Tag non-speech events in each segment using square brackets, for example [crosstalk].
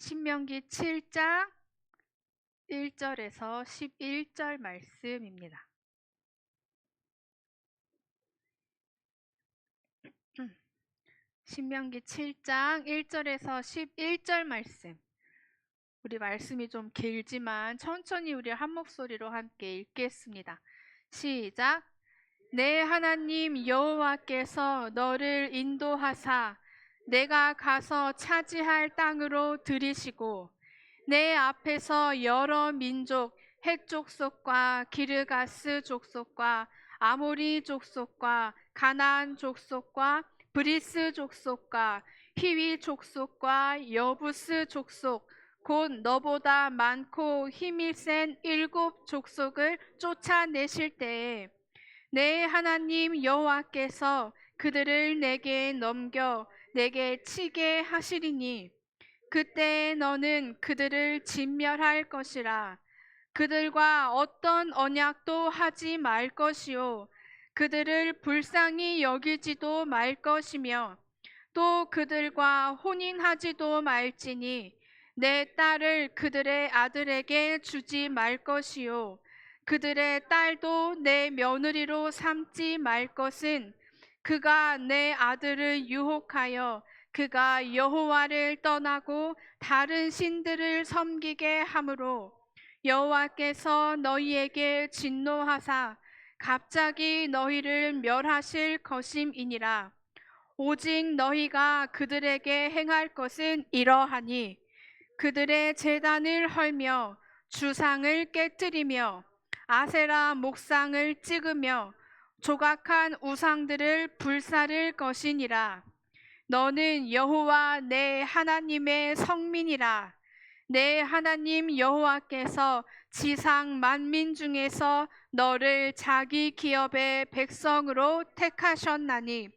신명기 7장 1절에서 11절 말씀입니다. [clears throat] 신명기 7장 1절에서 11절 말씀. 우리 말씀이 좀 길지만 천천히 우리 한 목소리로 함께 읽겠습니다. 시작. 내 하나님 여호와께서 너를 인도하사 내가 가서 차지할 땅으로 들이시고 내 앞에서 여러 민족 헷 족속과 기르가스 족속과 아모리 족속과 가나안 족속과 브리스 족속과 히위 족속과 여부스 족속 곧 너보다 많고 힘이 센 일곱 족속을 쫓아내실 때에 내 하나님 여호와께서 그들을 내게 넘겨 내게 치게 하시리니 그때 너는 그들을 진멸할 것이라. 그들과 어떤 언약도 하지 말 것이요. 그들을 불쌍히 여기지도 말 것이며 또 그들과 혼인하지도 말지니 내 딸을 그들의 아들에게 주지 말 것이요. 그들의 딸도 내 며느리로 삼지 말 것은 그가 내 아들을 유혹하여 그가 여호와를 떠나고 다른 신들을 섬기게 하므로 여호와께서 너희에게 진노하사 갑자기 너희를 멸하실 것임이니라. 오직 너희가 그들에게 행할 것은 이러하니 그들의 재단을 헐며 주상을 깨뜨리며 아세라 목상을 찍으며 조각한 우상들을 불사를 것이니라. 너는 여호와 내 하나님의 성민이라. 내 하나님 여호와께서 지상 만민 중에서 너를 자기 기업의 백성으로 택하셨나니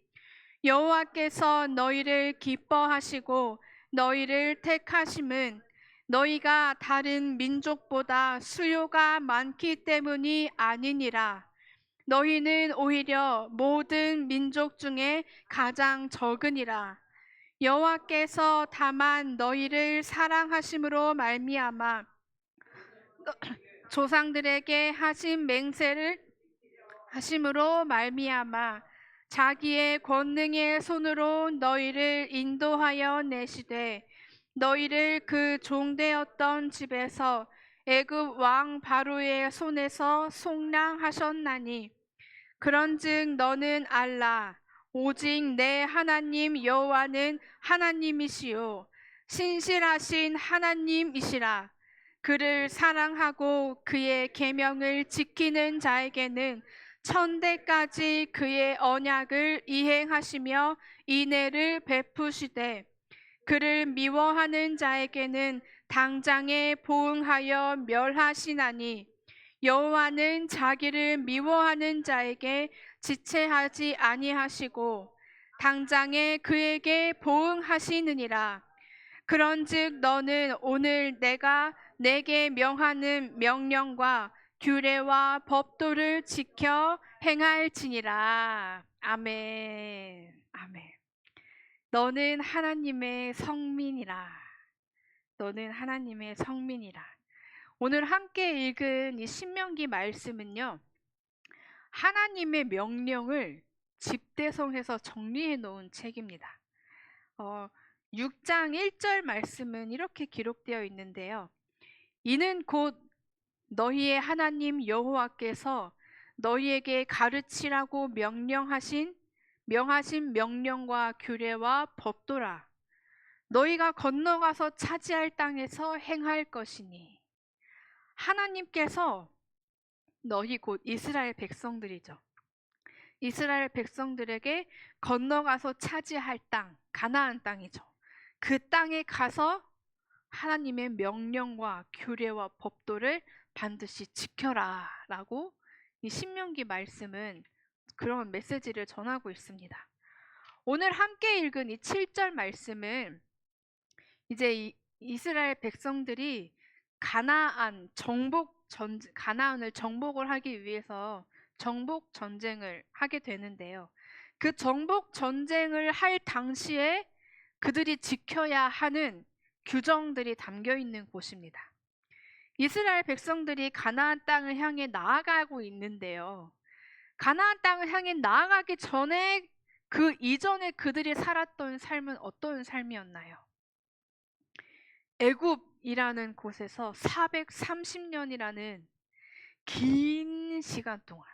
여호와께서 너희를 기뻐하시고 너희를 택하심은 너희가 다른 민족보다 수요가 많기 때문이 아니니라. 너희는 오히려 모든 민족 중에 가장 적으니라. 여호와께서 다만 너희를 사랑하심으로 말미암아 [clears throat] 조상들에게 하신 맹세를 하심으로 말미암아 자기의 권능의 손으로 너희를 인도하여 내시되 너희를 그 종되었던 집에서 애굽 왕 바로의 손에서 속량하셨나니 그런즉 너는 알라 오직 내 하나님 여호와는 하나님이시요 신실하신 하나님이시라. 그를 사랑하고 그의 계명을 지키는 자에게는 천대까지 그의 언약을 이행하시며 인애를 베푸시되 그를 미워하는 자에게는 당장에 보응하여 멸하시나니 여호와는 자기를 미워하는 자에게 지체하지 아니하시고 당장에 그에게 보응하시느니라. 그런즉 너는 오늘 내가 내게 명하는 명령과 규례와 법도를 지켜 행할지니라. 아멘. 아멘. 너는 하나님의 성민이라. 너는 하나님의 성민이라. 오늘 함께 읽은 이 신명기 말씀은요. 하나님의 명령을 집대성해서 정리해 놓은 책입니다. 어, 6장 1절 말씀은 이렇게 기록되어 있는데요. 이는 곧 너희의 하나님 여호와께서 너희에게 가르치라고 명령하신 명하신 명령과 규례와 법도라. 너희가 건너가서 차지할 땅에서 행할 것이니. 하나님께서 너희 곧 이스라엘 백성들이죠. 이스라엘 백성들에게 건너가서 차지할 땅, 가나안 땅이죠. 그 땅에 가서 하나님의 명령과 규례와 법도를 반드시 지켜라 라고 이 신명기 말씀은 그런 메시지를 전하고 있습니다. 오늘 함께 읽은 이 7절 말씀은 이제 이, 이스라엘 백성들이 가나안 정복 전 가나안을 정복을 하기 위해서 정복 전쟁을 하게 되는데요. 그 정복 전쟁을 할 당시에 그들이 지켜야 하는 규정들이 담겨 있는 곳입니다. 이스라엘 백성들이 가나안 땅을 향해 나아가고 있는데요. 가나안 땅을 향해 나아가기 전에 그 이전에 그들이 살았던 삶은 어떤 삶이었나요? 애굽이라는 곳에서 430년이라는 긴 시간 동안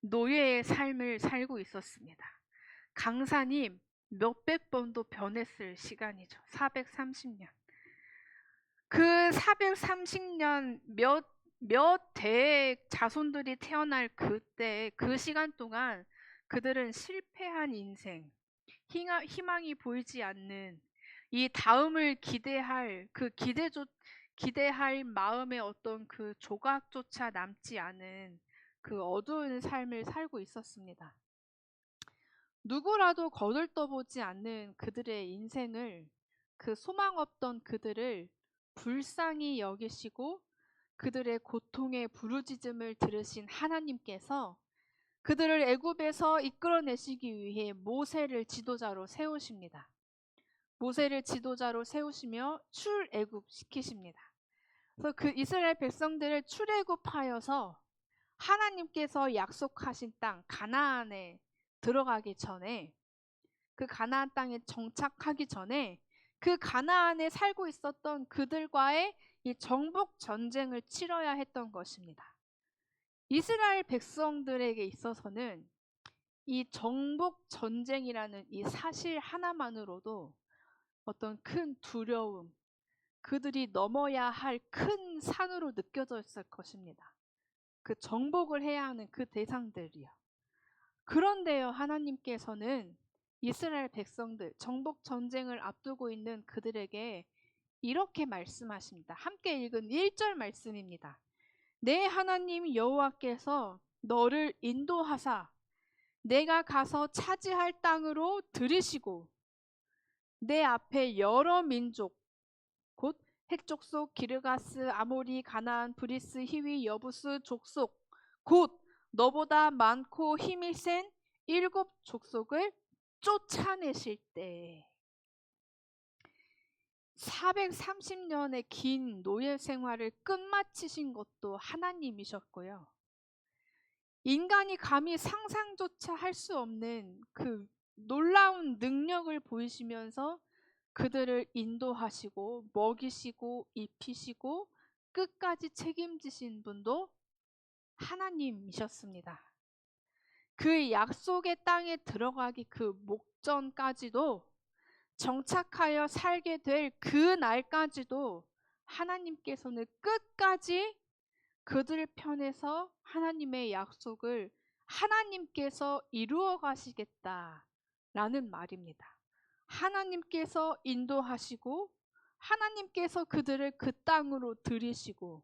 노예의 삶을 살고 있었습니다. 강산이 몇백 번도 변했을 시간이죠. 430년. 그 430년 몇, 몇 대의 자손들이 태어날 그때, 그 시간 동안 그들은 실패한 인생, 희망, 희망이 보이지 않는 이 다음을 기대할 그 기대조, 기대할 마음의 어떤 그 조각조차 남지 않은 그 어두운 삶을 살고 있었습니다. 누구라도 거들떠보지 않는 그들의 인생을 그 소망 없던 그들을 불쌍히 여기시고 그들의 고통의 부르짖음을 들으신 하나님께서 그들을 애굽에서 이끌어내시기 위해 모세를 지도자로 세우십니다. 모세를 지도자로 세우시며 출애굽 시키십니다. 그래서 그 이스라엘 백성들을 출애굽하여서 하나님께서 약속하신 땅 가나안에 들어가기 전에 그 가나안 땅에 정착하기 전에 그 가나안에 살고 있었던 그들과의 이 정복 전쟁을 치러야 했던 것입니다. 이스라엘 백성들에게 있어서는 이 정복 전쟁이라는 이 사실 하나만으로도 어떤 큰 두려움, 그들이 넘어야 할 큰 산으로 느껴졌을 것입니다. 그 정복을 해야 하는 그 대상들이요. 그런데요, 하나님께서는 이스라엘 백성들, 정복 전쟁을 앞두고 있는 그들에게 이렇게 말씀하십니다. 함께 읽은 1절 말씀입니다. 내 하나님 여호와께서 너를 인도하사 내가 가서 차지할 땅으로 들이시고 내 앞에 여러 민족 곧 핵족 속, 기르가스, 아모리, 가나안, 브리스, 히위, 여부스 족속 곧 너보다 많고 힘이 센 일곱 족속을 쫓아내실 때 430년의 긴 노예 생활을 끝마치신 것도 하나님이셨고요. 인간이 감히 상상조차 할 수 없는 그 놀라운 능력을 보이시면서 그들을 인도하시고 먹이시고 입히시고 끝까지 책임지신 분도 하나님이셨습니다. 그 약속의 땅에 들어가기 그 목전까지도 정착하여 살게 될 그 날까지도 하나님께서는 끝까지 그들 편에서 하나님의 약속을 하나님께서 이루어 가시겠다 라는 말입니다. 하나님께서 인도하시고 하나님께서 그들을 그 땅으로 들이시고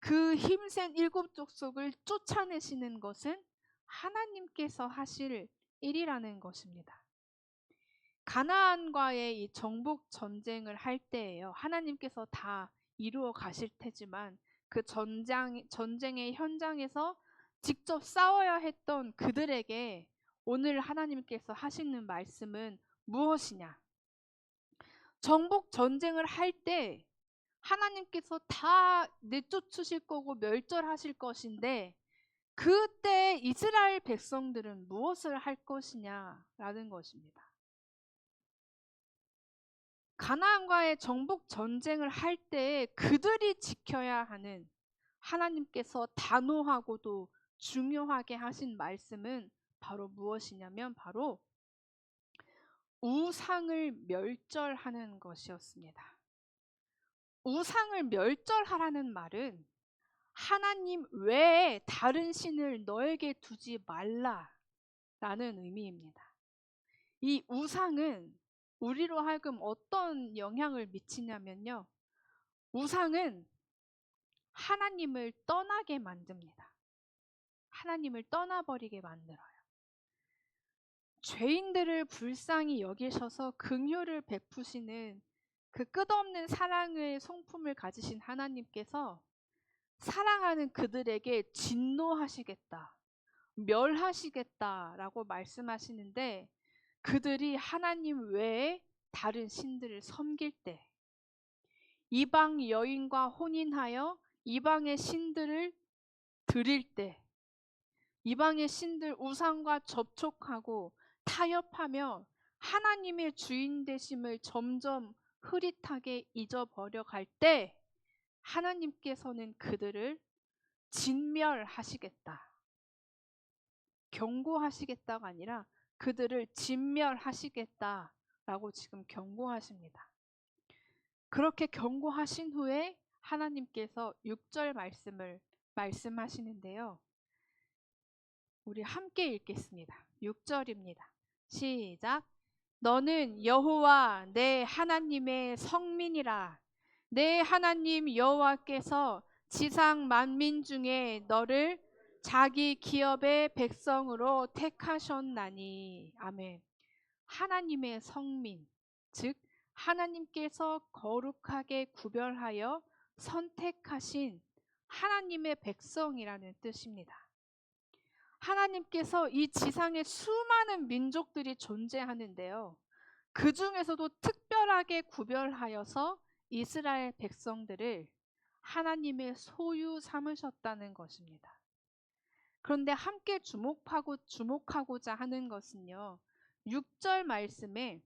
그 힘센 일곱 족속을 쫓아내시는 것은 하나님께서 하실 일이라는 것입니다. 가나안과의 이 정복 전쟁을 할 때에요. 하나님께서 다 이루어 가실 테지만 그 전장, 전쟁의 현장에서 직접 싸워야 했던 그들에게 오늘 하나님께서 하시는 말씀은 무엇이냐? 정복 전쟁을 할 때 하나님께서 다 내쫓으실 거고 멸절하실 것인데 그때 이스라엘 백성들은 무엇을 할 것이냐라는 것입니다. 가나안과의 정복 전쟁을 할 때 그들이 지켜야 하는 하나님께서 단호하고도 중요하게 하신 말씀은 바로 무엇이냐면 바로 우상을 멸절하는 것이었습니다. 우상을 멸절하라는 말은 하나님 외에 다른 신을 너에게 두지 말라라는 의미입니다. 이 우상은 우리로 하여금 어떤 영향을 미치냐면요. 우상은 하나님을 떠나게 만듭니다. 하나님을 떠나버리게 만들어요. 죄인들을 불쌍히 여기셔서 긍휼을 베푸시는 그 끝없는 사랑의 성품을 가지신 하나님께서 사랑하는 그들에게 진노하시겠다, 멸하시겠다라고 말씀하시는데 그들이 하나님 외에 다른 신들을 섬길 때 이방 여인과 혼인하여 이방의 신들을 드릴 때 이방의 신들 우상과 접촉하고 타협하며 하나님의 주인 되심을 점점 흐릿하게 잊어버려 갈 때 하나님께서는 그들을 진멸하시겠다. 경고하시겠다가 아니라 그들을 진멸하시겠다라고 지금 경고하십니다. 그렇게 경고하신 후에 하나님께서 6절 말씀을 말씀하시는데요. 우리 함께 읽겠습니다. 6절입니다. 시작. 너는 여호와 내 하나님의 성민이라. 내 하나님 여호와께서 지상 만민 중에 너를 자기 기업의 백성으로 택하셨나니. 아멘. 하나님의 성민, 즉 하나님께서 거룩하게 구별하여 선택하신 하나님의 백성이라는 뜻입니다. 하나님께서 이 지상에 수많은 민족들이 존재하는데요. 그 중에서도 특별하게 구별하여서 이스라엘 백성들을 하나님의 소유 삼으셨다는 것입니다. 그런데 함께 주목하고 주목하고자 하는 것은요. 6절 말씀에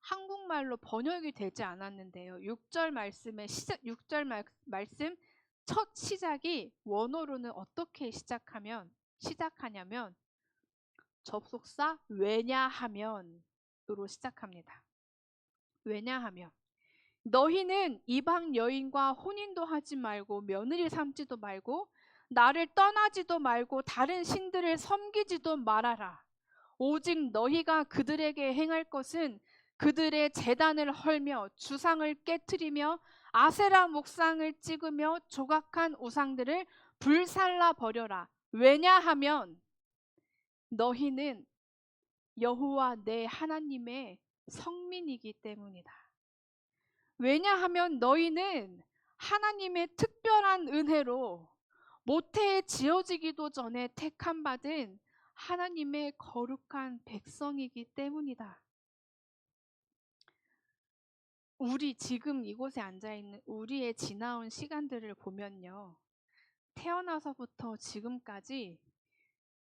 한국말로 번역이 되지 않았는데요. 6절 말씀의 시작 6절 말, 말씀 첫 시작이 원어로는 어떻게 시작하면 시작하냐면 접속사 왜냐하면으로 시작합니다. 왜냐하면 너희는 이방 여인과 혼인도 하지 말고 며느리 삼지도 말고 나를 떠나지도 말고 다른 신들을 섬기지도 말아라. 오직 너희가 그들에게 행할 것은 그들의 재단을 헐며 주상을 깨뜨리며 아세라 목상을 찍으며 조각한 우상들을 불살라 버려라. 왜냐하면 너희는 여호와 내 하나님의 성민이기 때문이다. 왜냐하면 너희는 하나님의 특별한 은혜로 모태에 지어지기도 전에 택함 받은 하나님의 거룩한 백성이기 때문이다. 우리 지금 이곳에 앉아 있는 우리의 지나온 시간들을 보면요. 태어나서부터 지금까지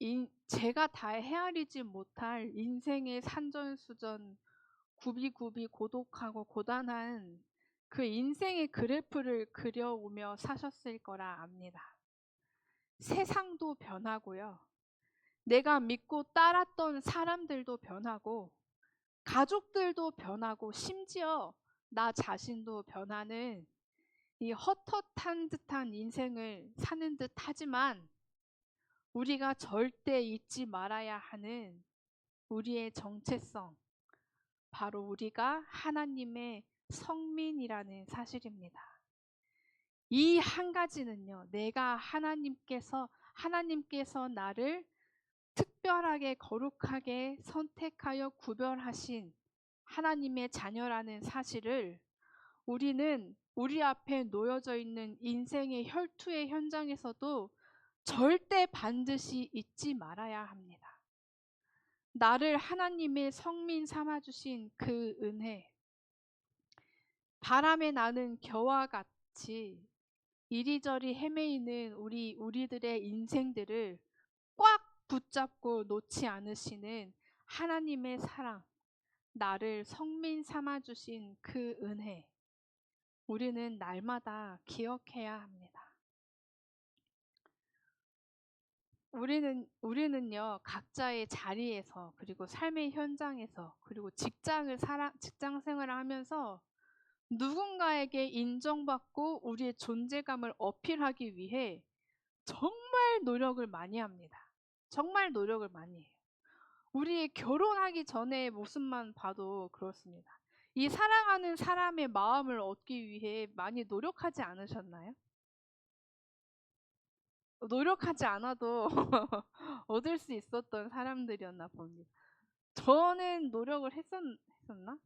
인, 제가 다 헤아리지 못할 인생의 산전수전, 구비구비 고독하고 고단한 그 인생의 그래프를 그려오며 사셨을 거라 압니다. 세상도 변하고요. 내가 믿고 따랐던 사람들도 변하고, 가족들도 변하고, 심지어 나 자신도 변하는 이 헛헛한 듯한 인생을 사는 듯 하지만 우리가 절대 잊지 말아야 하는 우리의 정체성, 바로 우리가 하나님의 성민이라는 사실입니다. 이 한 가지는요, 내가 하나님께서, 하나님께서 나를 특별하게 거룩하게 선택하여 구별하신 하나님의 자녀라는 사실을 우리는 우리 앞에 놓여져 있는 인생의 혈투의 현장에서도 절대 반드시 잊지 말아야 합니다. 나를 하나님의 성민 삼아주신 그 은혜, 바람에 나는 겨와 같이 이리저리 헤매이는 우리, 우리들의 인생들을 꽉 붙잡고 놓지 않으시는 하나님의 사랑, 나를 성민 삼아주신 그 은혜, 우리는 날마다 기억해야 합니다. 우리는 우리는요 각자의 자리에서 그리고 삶의 현장에서 그리고 직장을 살아 직장 생활을 하면서 누군가에게 인정받고 우리의 존재감을 어필하기 위해 정말 노력을 많이 합니다. 정말 노력을 많이 해요. 우리 결혼하기 전의 모습만 봐도 그렇습니다. 이 사랑하는 사람의 마음을 얻기 위해 많이 노력하지 않으셨나요? 노력하지 않아도 [laughs] 얻을 수 있었던 사람들이었나 봅니다. 저는 노력을 했었, 했었나?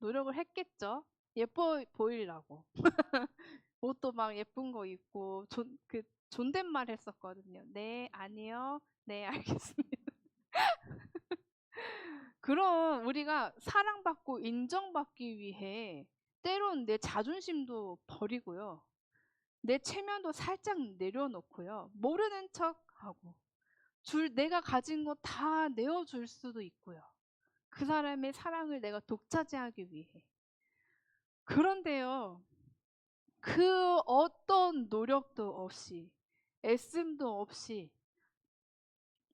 노력을 했겠죠. 예뻐 보이려고. [laughs] 옷도 막 예쁜 거 입고 존, 그 존댓말 했었거든요. 네, 아니요. 네, 알겠습니다. 그럼 우리가 사랑받고 인정받기 위해 때론 내 자존심도 버리고요. 내 체면도 살짝 내려놓고요. 모르는 척 하고 줄 내가 가진 거 다 내어줄 수도 있고요. 그 사람의 사랑을 내가 독차지하기 위해. 그런데요. 그 어떤 노력도 없이 애씀도 없이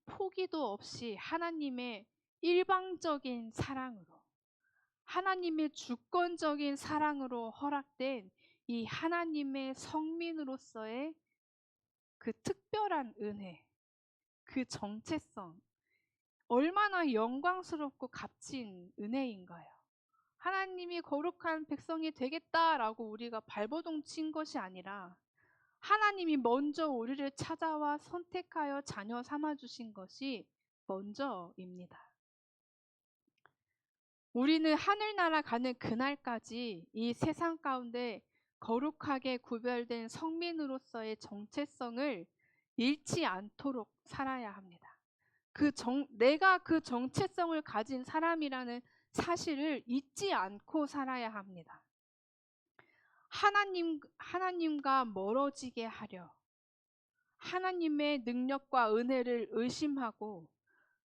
포기도 없이 하나님의 일방적인 사랑으로 하나님의 주권적인 사랑으로 허락된 이 하나님의 성민으로서의 그 특별한 은혜, 그 정체성, 얼마나 영광스럽고 값진 은혜인가요? 하나님이 거룩한 백성이 되겠다라고 우리가 발버둥 친 것이 아니라 하나님이 먼저 우리를 찾아와 선택하여 자녀 삼아 주신 것이 먼저입니다. 우리는 하늘나라 가는 그날까지 이 세상 가운데 거룩하게 구별된 성민으로서의 정체성을 잃지 않도록 살아야 합니다. 그 정, 내가 그 정체성을 가진 사람이라는 사실을 잊지 않고 살아야 합니다. 하나님, 하나님과 멀어지게 하려 하나님의 능력과 은혜를 의심하고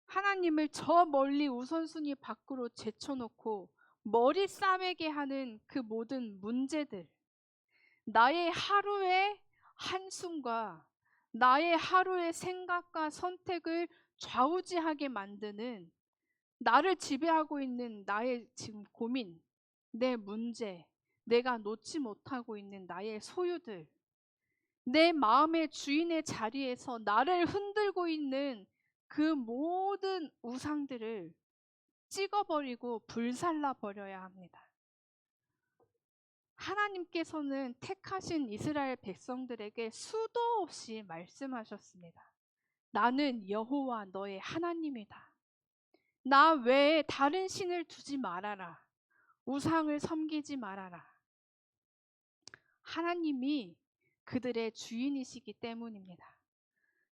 하나님을 저 멀리 우선순위 밖으로 제쳐놓고 머리 싸매게 하는 그 모든 문제들, 나의 하루의 한숨과 나의 하루의 생각과 선택을 좌우지하게 만드는 나를 지배하고 있는 나의 지금 고민, 내 문제, 내가 놓지 못하고 있는 나의 소유들, 내 마음의 주인의 자리에서 나를 흔들고 있는 그 모든 우상들을 찍어버리고 불살라 버려야 합니다. 하나님께서는 택하신 이스라엘 백성들에게 수도 없이 말씀하셨습니다. 나는 여호와 너의 하나님이다. 나 외에 다른 신을 두지 말아라. 우상을 섬기지 말아라. 하나님이 그들의 주인이시기 때문입니다.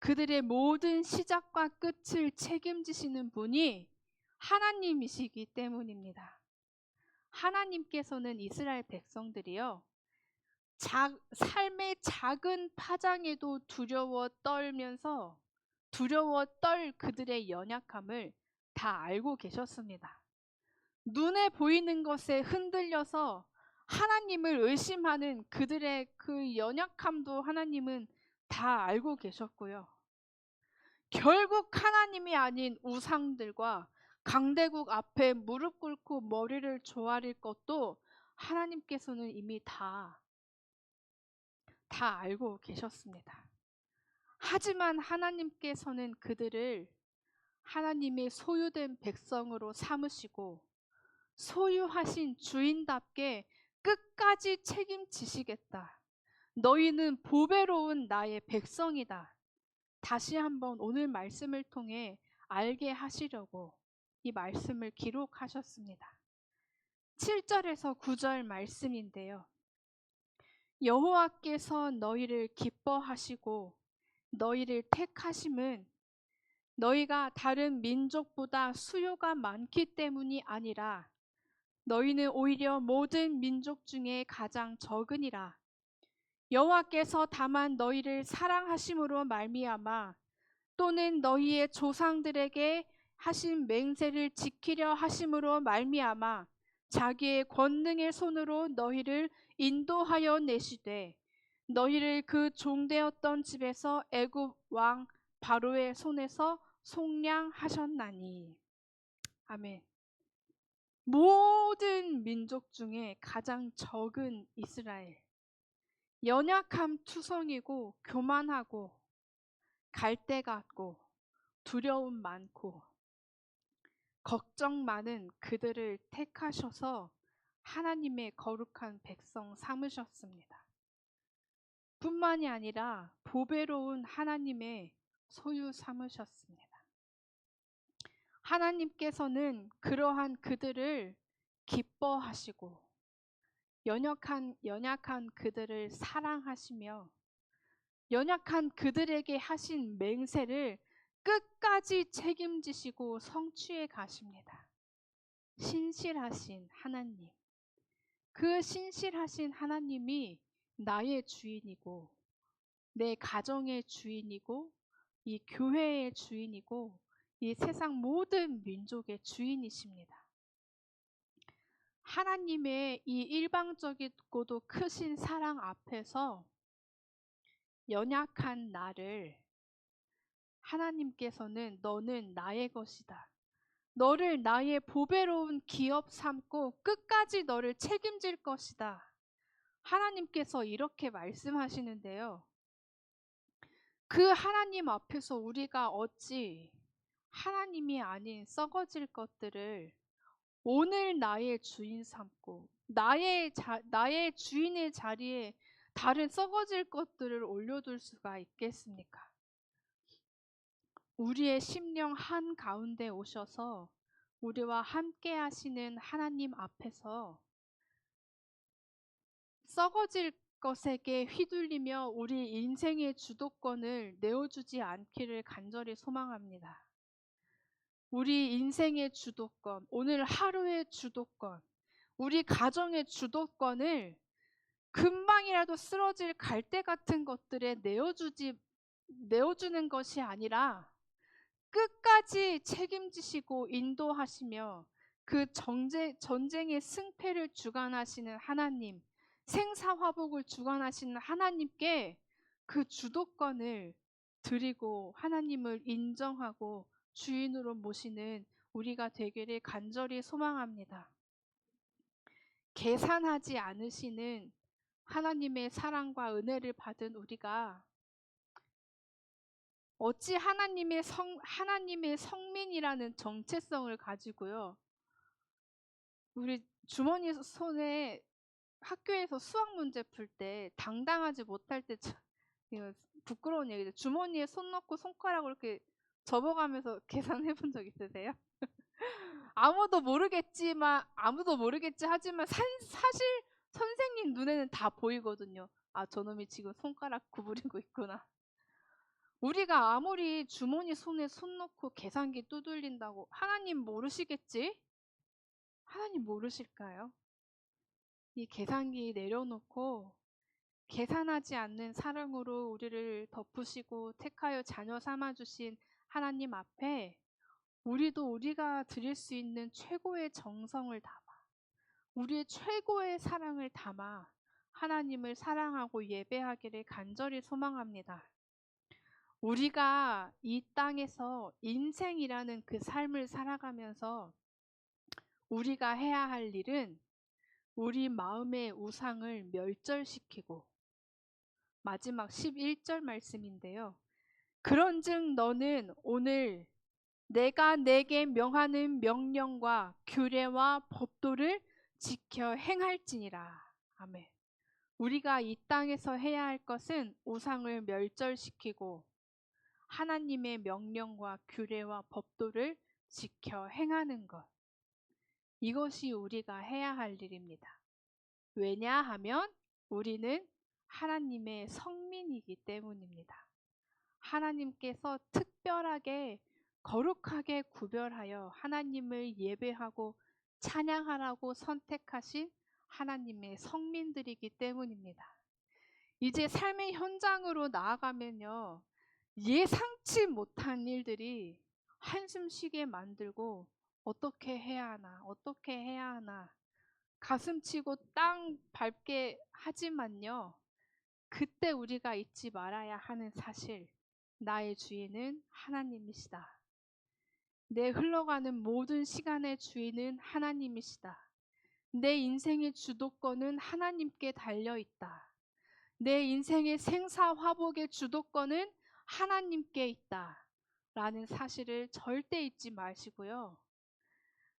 그들의 모든 시작과 끝을 책임지시는 분이 하나님이시기 때문입니다. 하나님께서는 이스라엘 백성들이요. 자, 삶의 작은 파장에도 두려워 떨면서 두려워 떨 그들의 연약함을 다 알고 계셨습니다. 눈에 보이는 것에 흔들려서 하나님을 의심하는 그들의 그 연약함도 하나님은 다 알고 계셨고요. 결국 하나님이 아닌 우상들과 강대국 앞에 무릎 꿇고 머리를 조아릴 것도 하나님께서는 이미 다, 다 알고 계셨습니다. 하지만 하나님께서는 그들을 하나님의 소유된 백성으로 삼으시고 소유하신 주인답게 끝까지 책임지시겠다. 너희는 보배로운 나의 백성이다. 다시 한번 오늘 말씀을 통해 알게 하시려고 이 말씀을 기록하셨습니다. 7절에서 9절 말씀인데요. 여호와께서 너희를 기뻐하시고 너희를 택하심은 너희가 다른 민족보다 수요가 많기 때문이 아니라 너희는 오히려 모든 민족 중에 가장 적으니라. 여호와께서 다만 너희를 사랑하심으로 말미암아 또는 너희의 조상들에게 하신 맹세를 지키려 하심으로 말미암아 자기의 권능의 손으로 너희를 인도하여 내시되 너희를 그 종되었던 집에서 애굽 왕 바로의 손에서 속량하셨나니 아멘. 모든 민족 중에 가장 적은 이스라엘 연약함 투성이고 교만하고 갈대 같고 두려움 많고 걱정 많은 그들을 택하셔서 하나님의 거룩한 백성 삼으셨습니다. 뿐만이 아니라 보배로운 하나님의 소유 삼으셨습니다. 하나님께서는 그러한 그들을 기뻐하시고 연약한 연약한 그들을 사랑하시며 연약한 그들에게 하신 맹세를 끝까지 책임지시고 성취해 가십니다. 신실하신 하나님. 그 신실하신 하나님이 나의 주인이고 내 가정의 주인이고 이 교회의 주인이고 이 세상 모든 민족의 주인이십니다. 하나님의 이 일방적이고도 크신 사랑 앞에서 연약한 나를 하나님께서는 너는 나의 것이다. 너를 나의 보배로운 기업 삼고 끝까지 너를 책임질 것이다. 하나님께서 이렇게 말씀하시는데요. 그 하나님 앞에서 우리가 어찌 하나님이 아닌 썩어질 것들을 오늘 나의 주인 삼고 나의 자, 나의 주인의 자리에 다른 썩어질 것들을 올려둘 수가 있겠습니까? 우리의 심령 한 가운데 오셔서 우리와 함께 하시는 하나님 앞에서 썩어질 것에게 휘둘리며 우리 인생의 주도권을 내어주지 않기를 간절히 소망합니다. 우리 인생의 주도권, 오늘 하루의 주도권, 우리 가정의 주도권을 금방이라도 쓰러질 갈대 같은 것들에 내어주지, 내어주는 것이 아니라 끝까지 책임지시고 인도하시며 그 정제, 전쟁의 승패를 주관하시는 하나님, 생사화복을 주관하시는 하나님께 그 주도권을 드리고 하나님을 인정하고 주인으로 모시는 우리가 되기를 간절히 소망합니다. 계산하지 않으시는 하나님의 사랑과 은혜를 받은 우리가 어찌 하나님의 성 하나님의 성민이라는 정체성을 가지고요. 우리 주머니 손에 학교에서 수학 문제 풀 때 당당하지 못할 때 부끄러운 얘기죠. 주머니에 손 넣고 손가락으로 이렇게 접어가면서 [laughs] 계산해 본 적 있으세요? [laughs] 아무도 모르겠지만 아무도 모르겠지 하지만 사, 사실 선생님 눈에는 다 보이거든요. 아 저놈이 지금 손가락 구부리고 있구나. 우리가 아무리 주머니 손에 손 넣고 계산기 두들린다고 하나님 모르시겠지? 하나님 모르실까요? 이 계산기 내려놓고 계산하지 않는 사랑으로 우리를 덮으시고 택하여 자녀 삼아 주신 하나님 앞에 우리도 우리가 드릴 수 있는 최고의 정성을 담아 우리의 최고의 사랑을 담아 하나님을 사랑하고 예배하기를 간절히 소망합니다. 우리가 이 땅에서 인생이라는 그 삶을 살아가면서 우리가 해야 할 일은 우리 마음의 우상을 멸절시키고 마지막 11절 말씀인데요. 그런즉 너는 오늘 내가 내게 명하는 명령과 규례와 법도를 지켜 행할지니라. 아멘. 우리가 이 땅에서 해야 할 것은 우상을 멸절시키고 하나님의 명령과 규례와 법도를 지켜 행하는 것. 이것이 우리가 해야 할 일입니다. 왜냐하면 우리는 하나님의 성민이기 때문입니다. 하나님께서 특별하게 거룩하게 구별하여 하나님을 예배하고 찬양하라고 선택하신 하나님의 성민들이기 때문입니다. 이제 삶의 현장으로 나아가면요. 예상치 못한 일들이 한숨 쉬게 만들고 어떻게 해야 하나, 어떻게 해야 하나, 가슴 치고 땅 밟게 하지만요. 그때 우리가 잊지 말아야 하는 사실, 나의 주인은 하나님이시다. 내 흘러가는 모든 시간의 주인은 하나님이시다. 내 인생의 주도권은 하나님께 달려 있다. 내 인생의 생사 화복의 주도권은 하나님께 있다. 라는 사실을 절대 잊지 마시고요.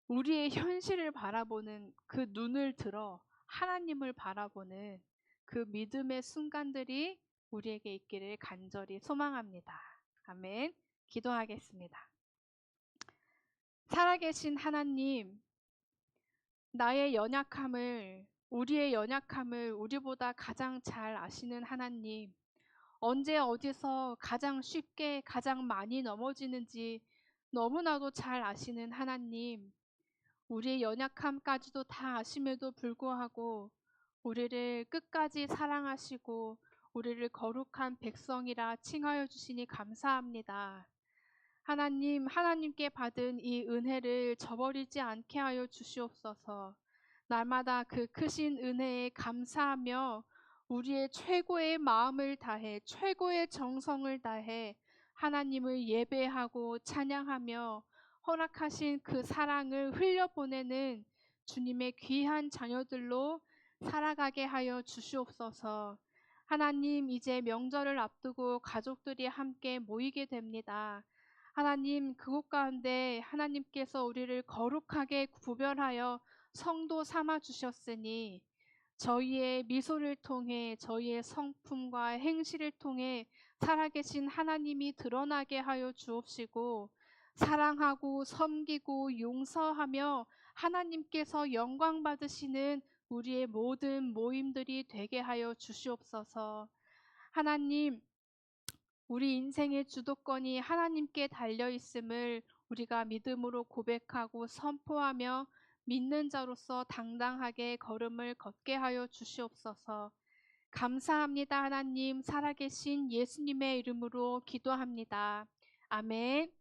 우리의 현실을 바라보는 그 눈을 들어 하나님을 바라보는 그 믿음의 순간들이 우리에게 있기를 간절히 소망합니다. 아멘. 기도하겠습니다. 살아계신 하나님, 나의 연약함을, 우리의 연약함을 우리보다 가장 잘 아시는 하나님, 언제 어디서 가장 쉽게 가장 많이 넘어지는지 너무나도 잘 아시는 하나님, 우리의 연약함까지도 다 아심에도 불구하고 우리를 끝까지 사랑하시고 우리를 거룩한 백성이라 칭하여 주시니 감사합니다. 하나님, 하나님께 받은 이 은혜를 저버리지 않게 하여 주시옵소서. 날마다 그 크신 은혜에 감사하며 우리의 최고의 마음을 다해 최고의 정성을 다해 하나님을 예배하고 찬양하며 허락하신 그 사랑을 흘려보내는 주님의 귀한 자녀들로 살아가게 하여 주시옵소서. 하나님, 이제 명절을 앞두고 가족들이 함께 모이게 됩니다. 하나님, 그곳 가운데 하나님께서 우리를 거룩하게 구별하여 성도 삼아 주셨으니 저희의 미소를 통해 저희의 성품과 행실을 통해 살아계신 하나님이 드러나게 하여 주옵시고 사랑하고 섬기고 용서하며 하나님께서 영광 받으시는 우리의 모든 모임들이 되게 하여 주시옵소서. 하나님, 우리 인생의 주도권이 하나님께 달려 있음을 우리가 믿음으로 고백하고 선포하며 믿는 자로서 당당하게 걸음을 걷게 하여 주시옵소서. 감사합니다, 하나님. 살아계신 예수님의 이름으로 기도합니다. 아멘.